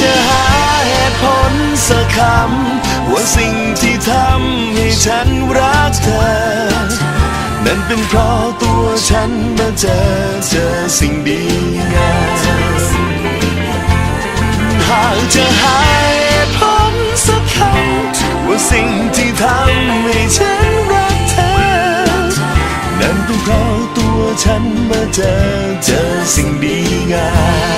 จะหาเหตุผลสักคำว่าสิ่งที่ทำให้ฉันรักเธอ นั่นเป็นเพราะตัวฉันมาเจอเจอสิ่งดีงามหากจะหาเหตุผลสักคำว่าสิ่งที่ทำให้ฉันรักเธอ นั่นเป็นเพราะตัวฉันมาเจอเจอสิ่งดีงาม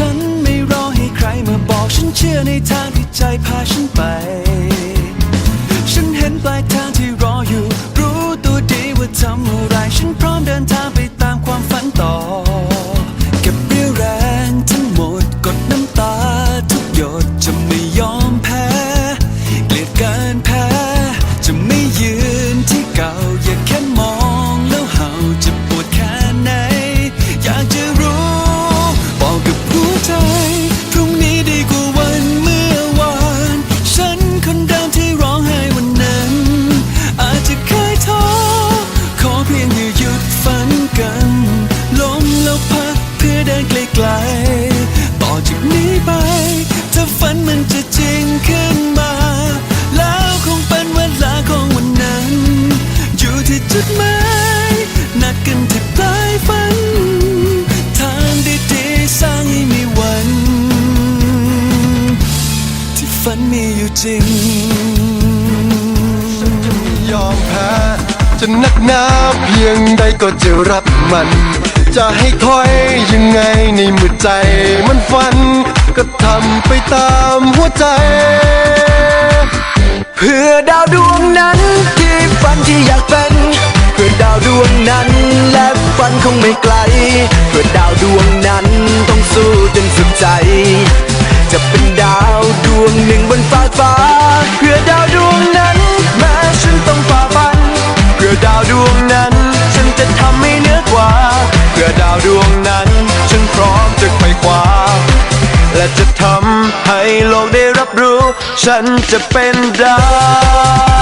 ฉันไม่รอให้ใครมาบอกฉันเชื่อในทางที่ใจพาฉันไป ฉันเห็นปลายทางที่รออยู่ รู้ตัวดีว่าทำอะไร ฉันพร้อมเดินทางไปตามความฝันต่อ เก็บเรี่ยวแรงทั้งหมดกดน้ำตา ทุกหยดจะไม่ยอมแพ้ เกลียดการแพ้ จะไม่ยืน ถ้าฝันมันจะจริงขึ้นมา แล้วคงเป็นเวลาของวันนั้น อยู่ที่จุดหมายนัดกันที่ปลายฝัน ทางดีๆสร้างให้มีวัน ที่ฝันมีอยู่จริงยอมแพ้จะนักหนาเพียงใดก็จะรับมัน จะให้ถอยยังไงในมือใจมันฝัน ก็ทำไปตามหัวใจ เพื่อดาวดวงนั้นที่ฝันที่อยากเป็น เพื่อดาวดวงนั้นและฝันคงไม่ไกล เพื่อดาวดวงนั้นต้องสู้จนสุดใจ จะเป็นดาวดวงหนึ่งบนฟ้าฟ้า เพื่อดาว ให้โลกได้รับรู้ ฉันจะเป็นดาว